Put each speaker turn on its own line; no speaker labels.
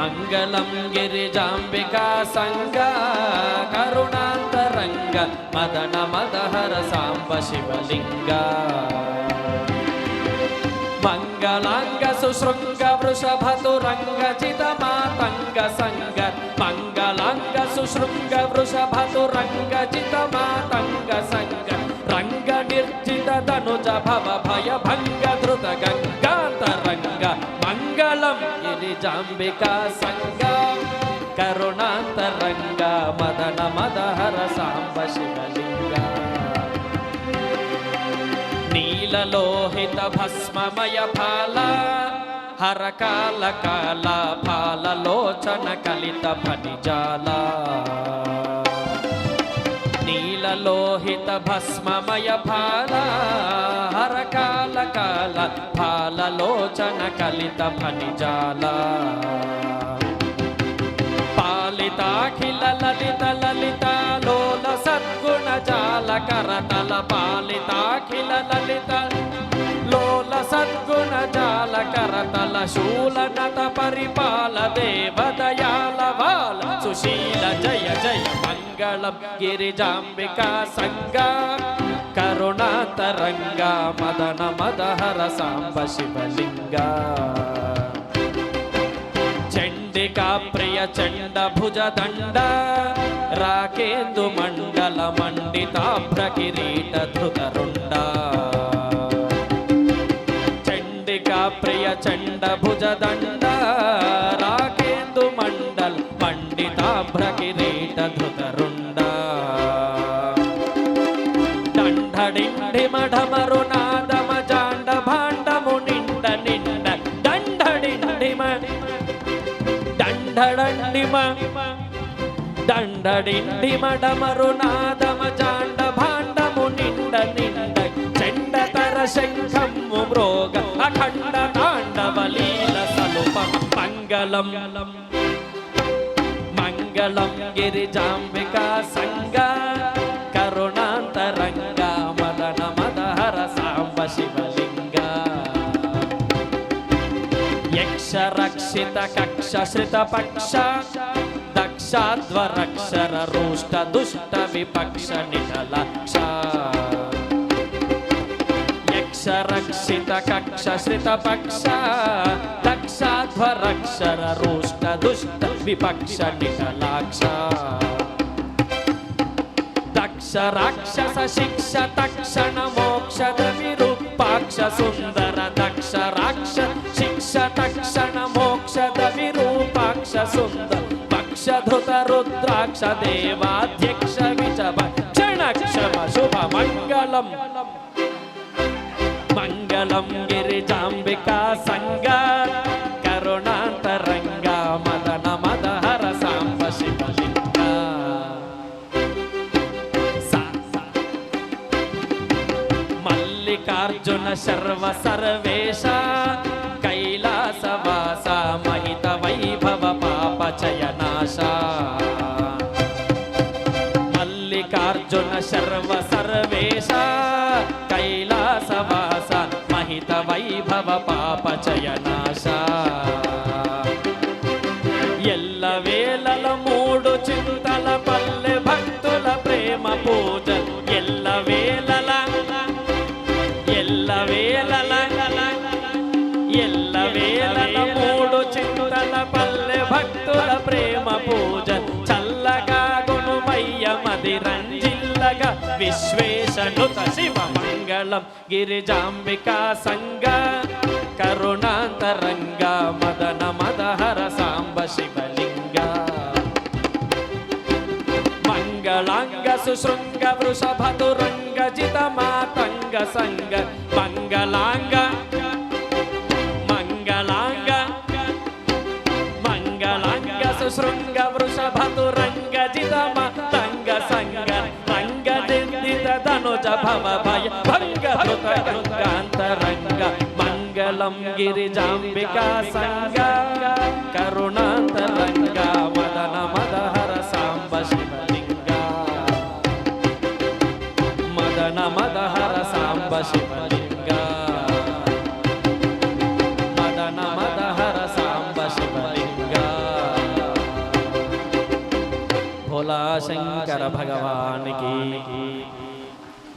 మంగళం గిరిజాంబికా సంగ కరుణాంతరంగ మదన మదహర సాంబ శివలింగ. మంగళాంగ సుశృంగ వృషభతురంగ చిత మాతంగ సంగ మంగళాంగ సుశృంగ వృషభతురంగ చిత మాతంగ సంగ రంగ నిర్జిత తనుజ సంగం భయ భంగ ధృత గిరిజాంబికా సంగ కరుణాంతరంగ మదన మదహర సాంబ శివలింగ. నీలలోహిత భస్మమయ ఫాల హరకాల కాల ఫాలలోచన కలిత ఫణిజాల. నీలలోహిత భస్మమయ ఫాల హరకాల కాల ఫాలలోచన కలిత ఫణిజాల. పాలితాఖిల లలిత లలిత లోల సద్గుణ జాల కరతల పాలితాఖిల లలిత లోల సద్గుణ జాల కరతల శూలనత పరిపాల దేవదయాల బాల సుశీల జయ జయ మంగళం గిరిజాంబికా సంగా కరుణాతరంగ మదన మదహర సాంబ శివలింగ. చండికా ప్రియ చండ భుజ దండ రాకేందు మండల మండితాభ్ర కిరీట ధృతరుణ. దండడండిమ. దండడిండిమ డమరు నాదమ జాండ భాండము నిండ నిండ చెండతర శంఖము మృగ అఖండ తాండవలీల సలుప మంగళం. మంగళం గిరిజాంబిక సంగ కరుణాంతరంగ మదన మదహర సాంబ శివ యక్ష రక్షిత కక్ష శ్రిత పక్ష దక్షాధ్వరక్షర రూష్ట దుష్ట విపక్ష నిటలక్ష యక్ష రక్షిత కక్ష శ్రిత పక్ష దక్షాధ్వరక్షర రూష్ట దుష్ట విపక్ష నిటలాక్ష దక్ష రాక్షస శిక్ష తక్షణ మోక్షద విరూపాక్ష సుందర రుద్రాక్ష దేవాధ్యక్ష విషభ క్షణ క్షమ శుభ మంగళం మంగళం గిరిజాంబికా సంగ కరుణాంతరంగ మదన మదహర సాంబ శివలింగ మల్లికార్జున శర్వ సర్వేశ కైలాసవాస మహిత వైభవ పాప చయనాశ. సర్వ సర్వేశ కైలాసవాస మహిత వైభవ పాపచయనాశ విశ్వేశనుత శివ మంగళం గిరిజాంబికా సంగ కరుణాంతరంగ మదన మదహర సాంబ శివలింగ మంగళాంగ సుశృంగ వృషభతురంగ జిత మాతంగ సంగ మంగళాంగ మంగళాంగ మంగళాంగ సుశృంగ వృషభతురంగ ధనుజ భవ భయ భంగ ధృత గంగాంతరంగ మంగళం గిరిజాంబికా సంగ కరుణాంతరంగ మదన మదహర సాంబ శివలింగ మదన మదహర సాంబ శివలింగ మదన మదహర సాంబ శివలింగ భోలా శంకర భగవానికి